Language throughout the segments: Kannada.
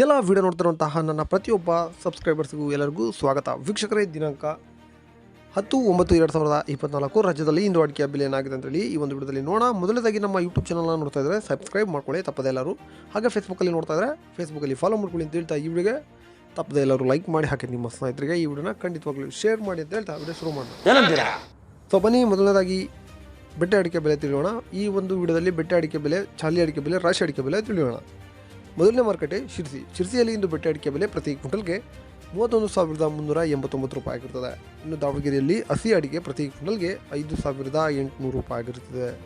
ಎಲ್ಲ ವಿಡಿಯೋ ನೋಡ್ತಿರುವಂತಹ ನನ್ನ ಪ್ರತಿಯೊಬ್ಬ ಸಬ್ಸ್ಕ್ರೈಬರ್ಸ್ಗೂ ಎಲ್ಲರಿಗೂ ಸ್ವಾಗತ. ವೀಕ್ಷಕರೇ ದಿನಾಂಕ ಹತ್ತು ಒಂಬತ್ತು ಎರಡು ಸಾವಿರದ ಇಪ್ಪತ್ನಾಲ್ಕು. ರಾಜ್ಯದಲ್ಲಿ ಇಂದು ಅಡಿಕೆ ಬೆಲೆ ಏನಾಗಿದೆ ಅಂತೇಳಿ ಈ ಒಂದು ವಿಡಿಯೋದಲ್ಲಿ ನೋಡೋಣ. ಮೊದಲನೇದಾಗಿ ನಮ್ಮ ಯೂಟ್ಯೂಬ್ ಚಾನಲ್ನ ನೋಡ್ತಾ ಇದ್ದರೆ ಸಬ್ಸ್ಕ್ರೈಬ್ ಮಾಡ್ಕೊಳ್ಳಿ ತಪ್ಪದೆ ಎಲ್ಲರೂ. ಹಾಗೆ ಫೇಸ್ಬುಕ್ಕಲ್ಲಿ ನೋಡ್ತಾ ಇದ್ದರೆ ಫೇಸ್ಬುಕ್ಕಲ್ಲಿ ಫಾಲೋ ಮಾಡ್ಕೊಳ್ಳಿ ಅಂತ ಹೇಳ್ತಾ ಈ ವಿಡಿಯೋಗೆ ತಪ್ಪದೆ ಎಲ್ಲರೂ ಲೈಕ್ ಮಾಡಿ ಹಾಕಿ ನಿಮ್ಮ ಸ್ನೇಹಿತರಿಗೆ ಈ ವಿಡಿಯೋನ ಖಂಡಿತವಾಗ್ಲೂ ಶೇರ್ ಮಾಡಿ ಅಂತ ಹೇಳ್ತಾ ವಿಡಿಯೋ ಶುರು ಮಾಡೋಣ. ಸೊ ಬನ್ನಿ ಮೊದಲನೇದಾಗಿ ಬೆಟ್ಟೆ ಅಡಿಕೆ ಬೆಲೆ ತಿಳಿಯೋಣ. ಈ ಒಂದು ವಿಡಿಯೋದಲ್ಲಿ ಬೆಟ್ಟೆ ಅಡಿಕೆ ಬೆಲೆ ಚಾಲಿ ಅಡಿಕೆ ಬೆಲೆ ರಾಶಿ ಅಡಿಕೆ ಬೆಲೆ ತಿಳಿಯೋಣ. ಮೊದಲನೇ ಮಾರುಕಟ್ಟೆ ಶಿರ್ಸಿ. ಶಿರ್ಸಿಯಲ್ಲಿ ಇಂದು ಬೆಟ್ಟೆ ಅಡಿಕೆ ಬೆಲೆ ಪ್ರತಿ ಕ್ವಿಂಟಲ್ಗೆ ಮೂವತ್ತೊಂದು ಸಾವಿರದ ಮುನ್ನೂರ ಎಂಬತ್ತೊಂಬತ್ತು ರೂಪಾಯಿ ಆಗಿರ್ತದೆ. ಇನ್ನು ದಾವಣಗೆರೆಯಲ್ಲಿ ಹಸಿ ಅಡಿಕೆ ಪ್ರತಿ ಕ್ವಿಂಟಲ್ಗೆ ಐದು ಸಾವಿರದ ಎಂಟುನೂರು ರೂಪಾಯಿ ಆಗಿರುತ್ತದೆ.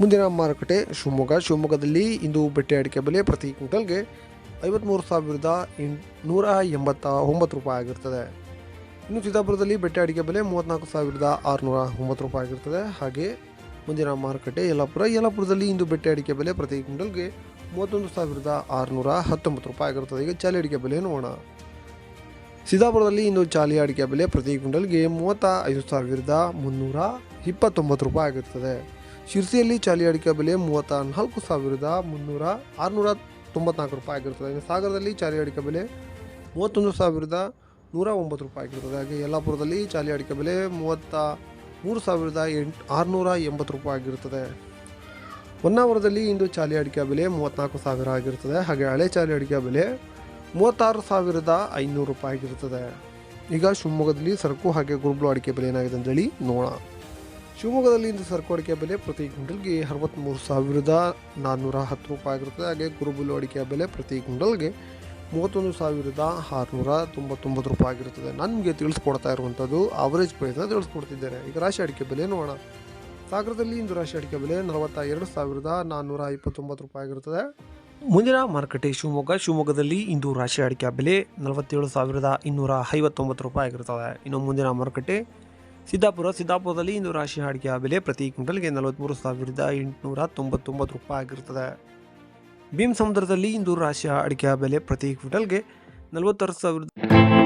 ಮುಂದಿನ ಮಾರುಕಟ್ಟೆ ಶಿವಮೊಗ್ಗ. ಶಿವಮೊಗ್ಗದಲ್ಲಿ ಇಂದು ಬೆಟ್ಟೆ ಅಡಿಕೆ ಬೆಲೆ ಪ್ರತಿ ಕ್ವಿಂಟಲ್ಗೆ ಐವತ್ತ್ಮೂರು ಸಾವಿರದ ಎಂಟುನೂರ ಎಂಬತ್ತ ಒಂಬತ್ತು ರೂಪಾಯಿ ಆಗಿರ್ತದೆ. ಇನ್ನು ಚಿತ್ತಾಪುರದಲ್ಲಿ ಬೆಟ್ಟೆ ಅಡಿಕೆ ಬೆಲೆ ಮೂವತ್ತ್ನಾಲ್ಕು ಸಾವಿರದ ಆರುನೂರ ಒಂಬತ್ತು ರೂಪಾಯಿ ಆಗಿರ್ತದೆ. ಹಾಗೆ ಮುಂದಿನ ಮಾರುಕಟ್ಟೆ ಯಲ್ಲಾಪುರ. ಯಲ್ಲಾಪುರದಲ್ಲಿ ಇಂದು ಬೆಟ್ಟೆ ಅಡಿಕೆ ಬೆಲೆ ಪ್ರತಿ ಕ್ವಿಂಟಲ್ಗೆ ಮೂವತ್ತೊಂದು ಸಾವಿರದ ಆರುನೂರ ಹತ್ತೊಂಬತ್ತು ರೂಪಾಯಿ ಆಗಿರುತ್ತದೆ. ಈಗ ಚಾಲಿ ಅಡಿಕೆ ಬೆಲೆ ನೋಡೋಣ. ಸಿದ್ದಾಪುರದಲ್ಲಿ ಇಂದು ಚಾಲಿ ಅಡಿಕೆ ಬೆಲೆ ಪ್ರತಿ ಕ್ವಿಂಟಲ್ಗೆ ಮೂವತ್ತ ಐದು ಸಾವಿರದ ಮುನ್ನೂರ ಇಪ್ಪತ್ತೊಂಬತ್ತು ರೂಪಾಯಿ ಆಗಿರ್ತದೆ ಶಿರ್ಸಿಯಲ್ಲಿ ಚಾಲಿ ಅಡಿಕೆ ಬೆಲೆ ಮೂವತ್ತ ನಾಲ್ಕು ಸಾವಿರದ ಮುನ್ನೂರ ಆರುನೂರ ತೊಂಬತ್ನಾಲ್ಕು ರೂಪಾಯಿ ಆಗಿರ್ತದೆ ಇನ್ನು ಸಾಗರದಲ್ಲಿ ಚಾಲಿ ಅಡಿಕೆ ಬೆಲೆ ಮೂವತ್ತೊಂದು ಸಾವಿರದ ನೂರ ಒಂಬತ್ತು ರೂಪಾಯಿ ಆಗಿರ್ತದೆ ಹಾಗೆ ಯಲ್ಲಾಪುರದಲ್ಲಿ ಚಾಲಿ ಅಡಿಕೆ ಬೆಲೆ ಮೂವತ್ತ ಮೂರು ಸಾವಿರದ ಎಂಟು ಆರುನೂರ ಎಂಬತ್ತು ರೂಪಾಯಿ ಆಗಿರ್ತದೆ ಹೊನ್ನಾವರದಲ್ಲಿ ಇಂದು ಚಾಲಿ ಅಡಿಕೆ ಬೆಲೆ ಮೂವತ್ತ್ನಾಲ್ಕು ಸಾವಿರ ಆಗಿರುತ್ತದೆ. ಹಾಗೆ ಹಳೆ ಚಾಲಿ ಅಡಿಕೆ ಬೆಲೆ ಮೂವತ್ತಾರು ಸಾವಿರದ ಐನೂರು ರೂಪಾಯಿ ಆಗಿರುತ್ತದೆ. ಈಗ ಶಿವಮೊಗ್ಗದಲ್ಲಿ ಸರಕು ಹಾಗೆ ಗುರುಬ್ಲು ಅಡಿಕೆ ಬೆಲೆ ಏನಾಗಿದೆ ಅಂತೇಳಿ ನೋಡೋಣ. ಶಿವಮೊಗ್ಗದಲ್ಲಿ ಇಂದು ಸರಕು ಅಡಿಕೆ ಬೆಲೆ ಪ್ರತಿ ಕ್ವಿಂಟಲ್ಗೆ ಅರವತ್ತ್ಮೂರು ಸಾವಿರದ ನಾನ್ನೂರ ಹತ್ತು ರೂಪಾಯಿ ಆಗಿರುತ್ತದೆ. ಹಾಗೆ ಗುರುಬುಲು ಅಡಿಕೆ ಬೆಲೆ ಪ್ರತಿ ಕ್ವಿಂಟಲ್ಗೆ ಮೂವತ್ತೊಂದು ಸಾವಿರದ ಆರುನೂರ ತೊಂಬತ್ತೊಂಬತ್ತು ರೂಪಾಯಿ ಆಗಿರುತ್ತದೆ. ನನಗೆ ತಿಳಿಸ್ಕೊಡ್ತಾ ಇರುವಂಥದ್ದು ಆವರೇಜ್ ಪ್ರೈಸ್ನ ತಿಳಿಸ್ಕೊಡ್ತಿದ್ದಾರೆ ಈಗ ರಾಶಿ ಅಡಿಕೆ ಬೆಲೆ ನೋಡೋಣ. ಸಾಗರದಲ್ಲಿ ಇಂದು ರಾಶಿ ಅಡಿಕೆ ಬೆಲೆ ನಲವತ್ತ ಎರಡು ಸಾವಿರದ ನಾನ್ನೂರ ಇಪ್ಪತ್ತೊಂಬತ್ತು ರೂಪಾಯಿ ಆಗಿರುತ್ತದೆ. ಮುಂದಿನ ಮಾರುಕಟ್ಟೆ ಶಿವಮೊಗ್ಗ. ಶಿವಮೊಗ್ಗದಲ್ಲಿ ಇಂದು ರಾಶಿ ಅಡಿಕೆ ಬೆಲೆ ನಲವತ್ತೇಳು ಸಾವಿರದ ಇನ್ನೂರ ಐವತ್ತೊಂಬತ್ತು ರೂಪಾಯಿ ಆಗಿರುತ್ತದೆ. ಇನ್ನು ಮುಂದಿನ ಮಾರುಕಟ್ಟೆ ಸಿದ್ದಾಪುರ. ಸಿದ್ದಾಪುರದಲ್ಲಿ ಇಂದು ರಾಶಿ ಅಡಿಕೆ ಬೆಲೆ ಪ್ರತಿ ಕ್ವಿಂಟಲ್ಗೆ ನಲವತ್ತ್ಮೂರು ಸಾವಿರದ ಎಂಟುನೂರ ತೊಂಬತ್ತೊಂಬತ್ತು ರೂಪಾಯಿ ಆಗಿರ್ತದೆ ಭೀಮ್ ಸಮುದ್ರದಲ್ಲಿ ಇಂದು ರಾಶಿ ಅಡಿಕೆ ಬೆಲೆ ಪ್ರತಿ ಕ್ವಿಂಟಲ್ಗೆ ನಲವತ್ತಾರು ಸಾವಿರದ